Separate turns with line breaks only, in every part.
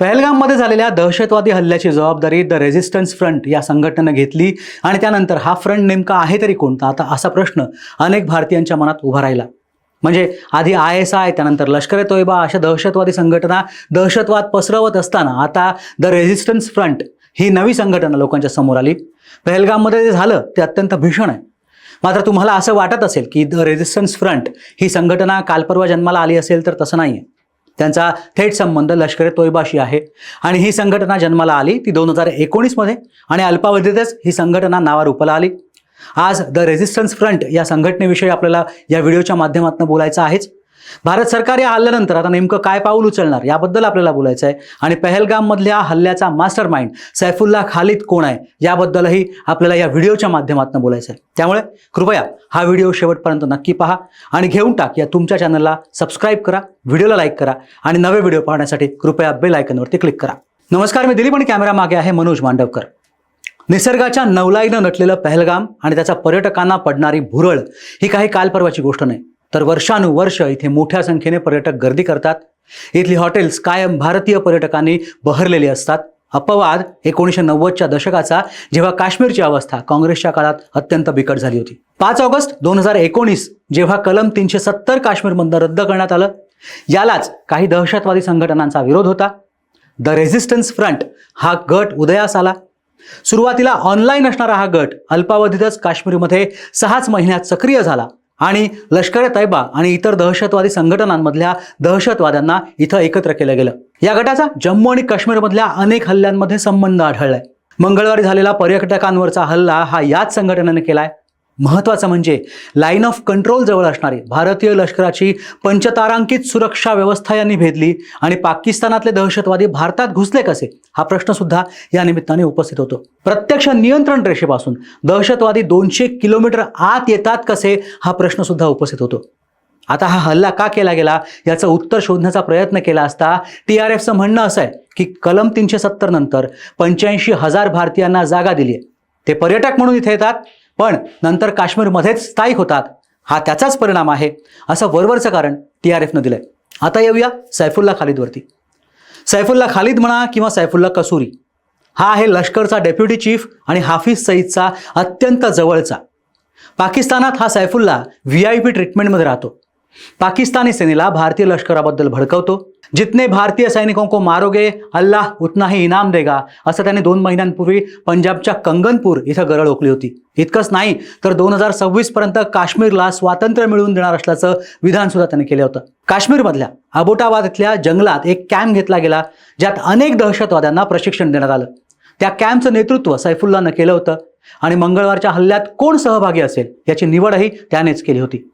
पहलगाममध्ये झालेल्या दहशतवादी हल्ल्याची जबाबदारी द रेझिस्टन्स फ्रंट या संघटनेनं घेतली आणि त्यानंतर हा फ्रंट नेमका आहे तरी कोणता आता असा प्रश्न अनेक भारतीयांच्या मनात उभा राहिला. म्हणजे आधी आय एस आय त्यानंतर लष्कर ए तोयबा अशा दहशतवादी संघटना दहशतवाद पसरवत असताना आता द रेझिस्टन्स फ्रंट ही नवी संघटना लोकांच्या समोर आली. पहलगाममध्ये जे झालं ते अत्यंत भीषण आहे. मात्र तुम्हाला असं वाटत असेल की द रेझिस्टन्स फ्रंट ही संघटना कालपर्वा जन्माला आली असेल तर तसं नाही आहे त्यांचा थेट संबंध लष्कर ए तोयबाशी आहे. आणि ही संघटना जन्माला आली ती दोन हजार एकोणीसमध्ये आणि अल्पावधीतच ही संघटना नावारूपाला आली. आज द रेझिस्टन्स फ्रंट या संघटनेविषयी आपल्याला या व्हिडिओच्या माध्यमातून बोलायचं आहेच. भारत सरकार या हल्ल्यानंतर आता नेमकं काय पाऊल उचलणार याबद्दल आपल्याला बोलायचं आहे आणि पहलगाममधल्या हल्ल्याचा मास्टर माइंड सैफुल्ला खालिद कोण आहे याबद्दलही आपल्याला या व्हिडिओच्या माध्यमातून बोलायचं आहे त्यामुळे कृपया हा व्हिडिओ शेवटपर्यंत नक्की पहा आणि घेऊन टाक या तुमच्या चॅनलला सबस्क्राईब करा व्हिडिओला लाईक करा आणि नवे व्हिडिओ पाहण्यासाठी कृपया बेल आयकनवरती क्लिक करा. नमस्कार मी दिलीप आणि कॅमेरा मागे आहे मनोज मांडवकर. निसर्गाच्या नवलाईनं नटलेलं पहलगाम आणि त्याचा पर्यटकांना पडणारी भुरळ ही काही कालपर्वाची गोष्ट नाही. तर वर्षानुवर्ष इथे मोठ्या संख्येने पर्यटक गर्दी करतात. इथली हॉटेल्स कायम भारतीय पर्यटकांनी बहरलेली असतात. अपवाद एकोणीसशे नव्वदच्या दशकाचा जेव्हा काश्मीरची अवस्था काँग्रेसच्या काळात अत्यंत बिकट झाली होती. पाच ऑगस्ट दोन हजार एकोणीस जेव्हा कलम तीनशे सत्तर काश्मीरमधनं रद्द करण्यात आलं यालाच काही दहशतवादी संघटनांचा विरोध होता. द रेझिस्टन्स फ्रंट हा गट उदयास आला. सुरुवातीला ऑनलाईन असणारा हा गट अल्पावधीतच काश्मीरमध्ये सहाच महिन्यात सक्रिय झाला. आणि लष्कर ए तैबा आणि इतर दहशतवादी संघटनांमधल्या दहशतवाद्यांना इथं एकत्र केलं गेलं. या गटाचा जम्मू आणि काश्मीरमधल्या अनेक हल्ल्यांमध्ये संबंध आढळलाय. मंगळवारी झालेला पर्यटकांवरचा हल्ला हा याच संघटनेने केलाय. महत्त्वाचं म्हणजे लाईन ऑफ कंट्रोल जवळ असणारी भारतीय लष्कराची पंचतारांकित सुरक्षा व्यवस्था यांनी भेदली आणि पाकिस्तानातले दहशतवादी भारतात घुसले कसे? हा प्रश्नसुद्धा या निमित्ताने उपस्थित होतो. प्रत्यक्ष नियंत्रण रेषेपासून दहशतवादी दोनशे किलोमीटर आत येतात कसे? हा प्रश्नसुद्धा उपस्थित होतो. आता हा हल्ला का केला गेला? याचं उत्तर शोधण्याचा प्रयत्न केला असता टी आर एफचं म्हणणं असं आहे की कलम तीनशे सत्तर नंतर पंच्याऐंशी हजार भारतीयांना जागा दिली आहे ते पर्यटक म्हणून इथे येतात. पण नंतर काश्मीरमध्येच स्थायिक होतात. हा त्याचाच परिणाम आहे असं वरवरचं कारण टी आर एफनं दिलंय. आता येऊया सैफुल्ला खालिदवरती सैफुल्ला खालिद म्हणा किंवा सैफुल्ला कसुरी हा आहे लष्करचा डेप्युटी चीफ आणि हाफिज सईदचा अत्यंत जवळचा. पाकिस्तानात हा सैफुल्ला व्ही आय पी ट्रीटमेंटमध्ये राहतो. पाकिस्तानी सेनेला भारतीय लष्कराबद्दल भडकवतो. जितने भारतीय सैनिकों को मारोगे अल्लाह उतना ही इनाम देगा असं त्याने दोन महिन्यांपूर्वी पंजाबच्या कंगनपूर इथं गरळ ओकली होती. इतकंच नाही तर दोन हजार सव्वीस पर्यंत काश्मीरला स्वातंत्र्य मिळवून देणार असल्याचं विधान सुद्धा त्याने केलं होतं. काश्मीरमधल्या अबोटाबाद इथल्या जंगलात एक कॅम्प घेतला गेला ज्यात अनेक दहशतवाद्यांना प्रशिक्षण देण्यात आलं. त्या कॅम्पचं नेतृत्व सैफुल्लानं केलं होतं आणि मंगळवारच्या हल्ल्यात कोण सहभागी असेल याची निवडही त्यानेच केली होती.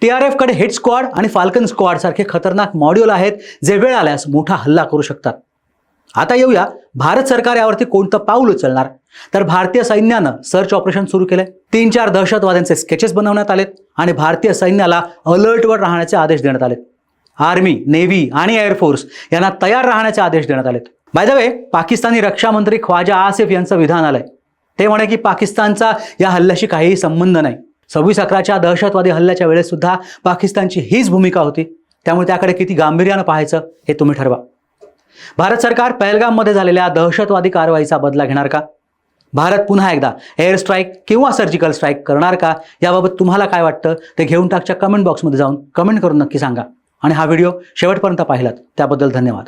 टी आर एफकडे हेड स्क्वॉड आणि फाल्कन स्क्वॉड सारखे खतरनाक मॉड्यूल आहेत जे वेळ आल्यास मोठा हल्ला करू शकतात. आता येऊया भारत सरकार यावरती कोणतं पाऊल उचलणार? तर भारतीय सैन्यानं सर्च ऑपरेशन सुरू केलंय. तीन चार दहशतवाद्यांचे स्केचेस बनवण्यात आलेत आणि भारतीय सैन्याला अलर्टवर राहण्याचे आदेश देण्यात आलेत. आर्मी नेव्ही आणि एअरफोर्स यांना तयार राहण्याचे आदेश देण्यात आलेत. बाय द वे पाकिस्तानी रक्षा मंत्री ख्वाजा आसिफ यांचं विधान आलंय. ते म्हणे की पाकिस्तानचा या हल्ल्याशी काहीही संबंध नाही. सव्वीस अकराच्या दहशतवादी हल्ल्याच्या वेळेस सुद्धा पाकिस्तानची हीच भूमिका होती. त्यामुळे त्याकडे किती गांभीर्यानं पाहायचं हे तुम्ही ठरवा. भारत सरकार पहलगाममध्ये झालेल्या दहशतवादी कारवाईचा बदला घेणार का? भारत पुन्हा एकदा एअर स्ट्राईक किंवा सर्जिकल स्ट्राईक करणार का? याबाबत तुम्हाला काय वाटतं? ते घेऊन टाकच्या कमेंट बॉक्समध्ये जाऊन कमेंट करून नक्की सांगा. आणि हा व्हिडिओ शेवटपर्यंत पाहिलात. त्याबद्दल धन्यवाद.